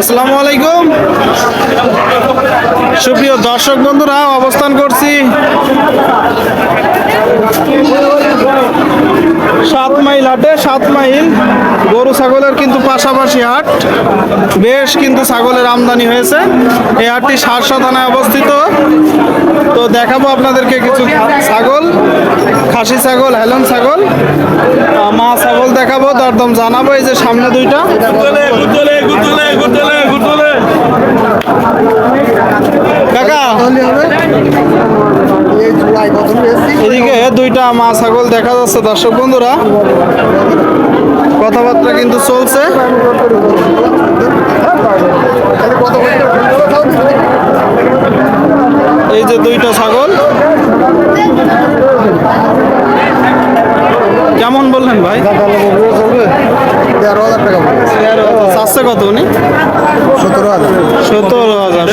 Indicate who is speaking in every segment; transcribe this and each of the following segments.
Speaker 1: আসসালামু আলাইকুম। সুপ্রিয় দর্শক বন্ধুরা, অবস্থান করছি সাত মাইল হাটে। সাত মাইল গরু ছাগলের কিন্তু পাশাপাশি হাট। বেশ কিন্তু ছাগলের আমদানি হয়েছে। এই হাটটি সারসা থানায় অবস্থিত। তো দেখাবো আপনাদেরকে কিছু ছাগল, খাসি ছাগল, হেলন ছাগল। ছাগল দেখাবো দরদম জানাব, এই যে সামনে দুইটা। এদিকে দুইটা মা ছাগল দেখা যাচ্ছে দর্শক বন্ধুরা। কথাবার্তা কিন্তু চলছে। এই যে দুইটা ছাগল। বললেন ভাই?
Speaker 2: তেরো হাজার টাকা
Speaker 1: তেরো হাজার। কত
Speaker 2: সতেরো হাজার।
Speaker 1: সতেরো হাজার।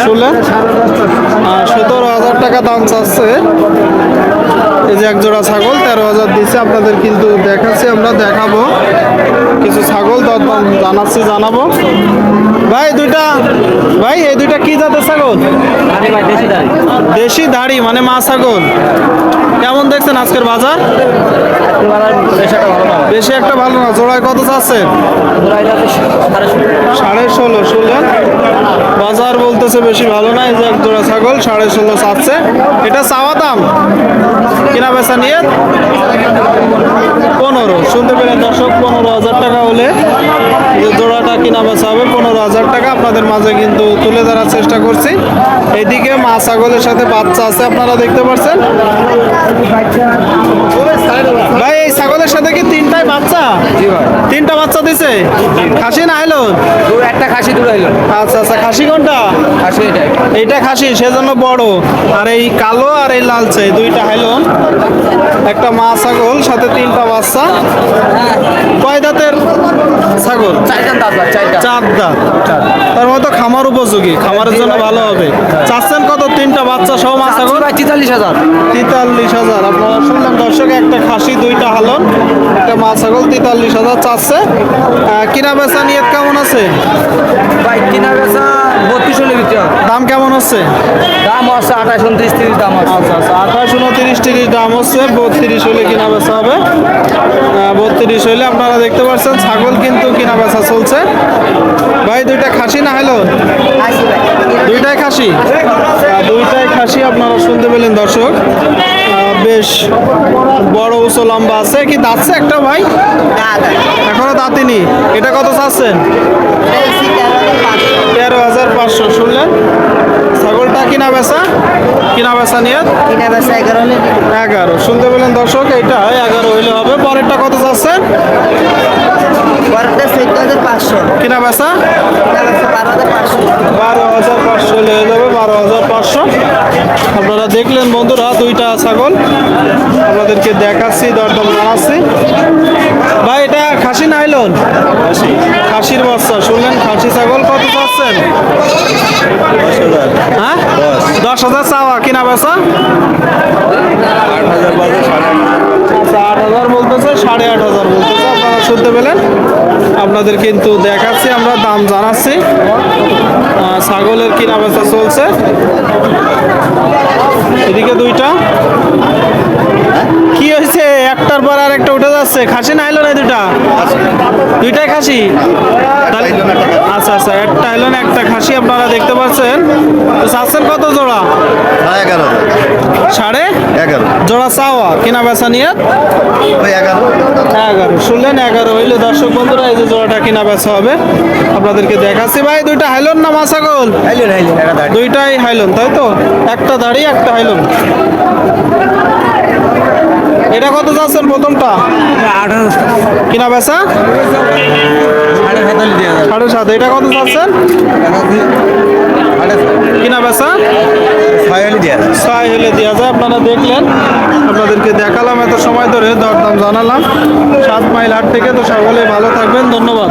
Speaker 1: সতেরো হাজার টাকা দাম চাচ্ছে। এই যে এক জোড়া ছাগল, তেরো হাজার দিচ্ছে আপনাদের কিন্তু দেখাচ্ছি, আমরা দেখাবো। কিছু ছাগল দরদাম জানাচ্ছি, জানাব। ভাই, দুইটা, ভাই, এই দুইটা কি জাতের ছাগল? দেশি দাড়ি মানে মা ছাগল। কেমন দেখছেন আজকের বাজার? বেশি একটা ভালো না, জোড়ায় কত চাচ্ছেন? সাড়ে ষোলো শুনলেন বাজার বলতেছে বেশি ভালো না, এই যে এক জোড়া ছাগল, সাড়ে ষোলো চাচ্ছে। এটা চাওয়া দাম? কিনা বেচা নিয়ে পনেরো। শুনতে পেলেন দর্শক, পনেরো হাজার টাকা হলে যে জোড়াটা কিনা বেচা হবে, পনেরো হাজার টাকা আপনাদের মাঝে কিন্তু তুলে ধরার চেষ্টা করছি। এদিকে মা ছাগলের সাথে বাচ্চা আছে, আপনারা দেখতে পাচ্ছেন। ভাই এই ছাগলের সাথে কি তিনটাই বাচ্চা তিনটা বাচ্চা খাসি না এলো?
Speaker 2: একটা খাসি দূর হইল।
Speaker 1: আচ্ছা আচ্ছা খাসি কোনটা?
Speaker 2: খাসি এটা।
Speaker 1: এটা খাসি সেজন্য বড়। আর এই কালো আর এই লালচে দুইটা হাইলন একটা মা ছাগল সাথে তিনটা বাচ্চা। কয় দাঁতের? ছাগল চার দাঁত। তার মতো খামার উপযোগী খামারের জন্য ভালো হবে। চাচ্ছেন কত? তিনটা বাচ্চা সহ মা ছাগল
Speaker 2: তেতাল্লিশ হাজার।
Speaker 1: তেতাল্লিশ হাজার। আপনারা শুনলেন দর্শক একটা খাসি দুইটা হালন একটা মা ছাগল তেতাল্লিশ হাজার চাচ্ছে। কিনা বেচা নিয়ত কেমন আছে?
Speaker 2: ভাই কিনা বেচা বত্রিশ হলে
Speaker 1: দাম কেমন হচ্ছে?
Speaker 2: দাম আছে আঠাশ উনত্রিশ তিরিশ দাম আছে।
Speaker 1: আচ্ছা আচ্ছা আঠাশ উনত্রিশ তিরিশ দাম হচ্ছে বত্রিশ হলে কিনা বেচা হবে। বত্রিশ হইলে আপনারা দেখতে পাচ্ছেন ছাগল কিন্তু কিনা বেচা চলছে। ভাই দুইটা খাসি না হলো দুইটাই খাসি? দুইটাই খাসি আপনারা শুনতে পেলেন দর্শক। বেশ বড় উঁচু লম্বা আছে। কি দাঁতছে একটা ভাই? এখনও দাঁতিনি এটা কত চাচ্ছেন? পাঁচশো শুনলেন? ছাগলটা কিনা বেচা? কিনা বেচা নিয়ে
Speaker 3: কিনা বেচা এগারো হলে
Speaker 1: এগারো। শুনতে পেলেন দর্শক এটা এগারো হইলে হবে। পরেরটা কত যাচ্ছে?
Speaker 3: পরেরটা চোদ্দ হাজার পাঁচশো।
Speaker 1: কিনা বেচা?
Speaker 3: কিনা বেচা বারো হাজার
Speaker 1: আপনারা দেখলেন বন্ধুরা দুইটা ছাগল। আপনাদেরকে দেখাচ্ছি দরদম জানাচ্ছি ভাই এটা খাসি নাইলন খাসির বাচ্চা শুনলেন? খাসি ছাগল কত পাচ্ছেন? হ্যাঁ? দশ। হাজার চাওয়া কিনা বেচা? আচ্ছা আট হাজার বলতেছে সাড়ে আট হাজার বলতেছে আপনারা শুনতে পেলেন? আপনাদের কিন্তু দেখাচ্ছি, আমরা দাম জানাচ্ছি। ছাগলের কিনা বেচা চলছে? এদিকে দুইটা। কি হয়েছে? একটার পর আর একটা উঠে যাচ্ছে। খাসি না এলো না দুটা দুইটাই খাসি? তাহলে- আচ্ছা একটা এলো একটা খাসি আপনারা দেখতে পাচ্ছেন। তো চাচ্ছেন কত জোড়া?
Speaker 2: এগারো।
Speaker 1: সাড়ে?
Speaker 2: এগারো।
Speaker 1: জোড়া চাওয়া কিনা বেচা নিয়ে?
Speaker 2: এগারো।
Speaker 1: এগারো। শুনলেন এগারো হইলে দর্শক বন্ধুরা এই যে জোড়াটা কিনা বেচা হবে। আপনাদেরকে দেখাচ্ছি ভাই দুইটা হাইলন না মাছাগল? দুইটাই হাইলন তাই তো? একটা দাড়ি একটা হাইলন। এটা কত যাচ্ছেন প্রথমটা? কিনা বেচা?
Speaker 2: সাড়ে
Speaker 1: সাত। এটা কত যাচ্ছেন? কিনা বেচা? ছয় হলে দেওয়া যায়। আপনারা দেখলেন, আপনাদেরকে দেখালাম, এত সময় ধরে দরদাম জানালাম। সাত মাইল হাট থেকে তো সকলে ভালো থাকবেন, ধন্যবাদ।